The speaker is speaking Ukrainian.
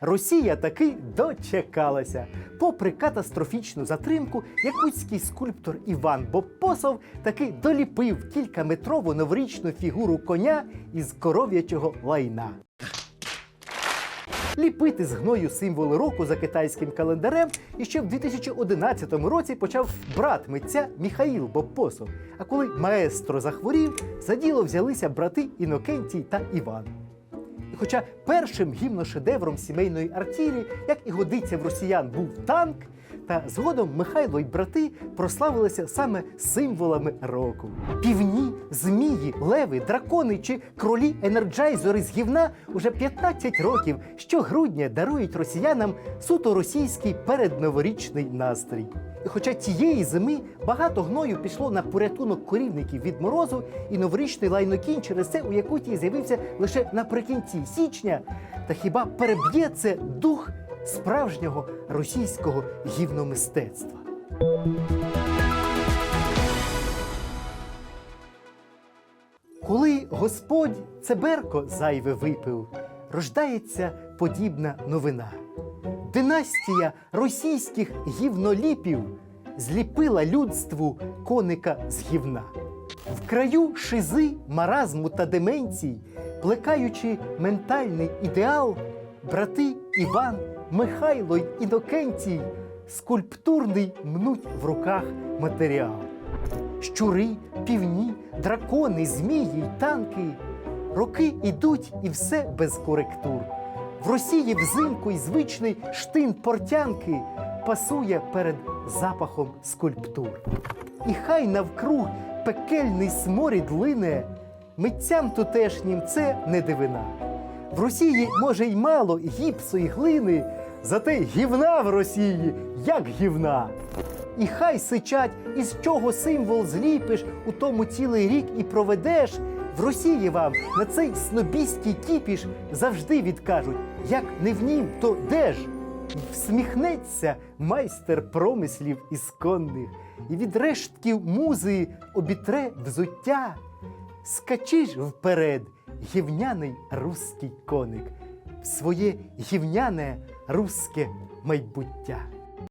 Росія таки дочекалася. Попри катастрофічну затримку, якутський скульптор Іван Бобпосов таки доліпив кількаметрову новорічну фігуру коня із коров'ячого лайна. Ліпити з гною символи року за китайським календарем і ще в 2011 році почав брат митця Міхаїл Бобпосов. А коли маестро захворів, за діло взялися брати Інокентій та Іван. І хоча першим гімношедевром сімейної артілі, як і годиться в росіян, був танк, та згодом Михайло й брати прославилися саме символами року. Півні, змії, леви, дракони чи кролі енерджайзери з гівна уже 15 років щогрудня дарують росіянам суто російський передноворічний настрій. Хоча тієї зими багато гною пішло на порятунок корівників від морозу, і новорічний лайнокінь через це у Якутії з'явився лише наприкінці січня, та хіба переб'є це дух справжнього російського гівномистецтва? Коли Господь цеберко зайве випив, рождається подібна новина. Династія російських гівноліпів зліпила людству коника з гівна. В краю шизи, маразму та деменцій, плекаючи ментальний ідеал, брати Іван, Михайло й Інокентій скульптурний мнуть в руках матеріал. Щури, півні, дракони, змії й танки. Роки ідуть і все без коректур. В Росії взимку й звичний штин портянки пасує перед запахом скульптур. І хай навкруг пекельний сморід лине, митцям тутешнім це не дивина. В Росії може й мало гіпсу й глини, зате гівна в Росії як гівна. І хай сичать, із чого символ зліпиш, у тому цілий рік і проведеш. В Росії вам на цей снобістський кіпіш завжди відкажуть, як не в нім, то де ж? Всміхнеться майстер промислів ісконних, і від рештків музи обітре взуття. Скачиш вперед, гівняний руський коник, в своє гівняне руське майбуття.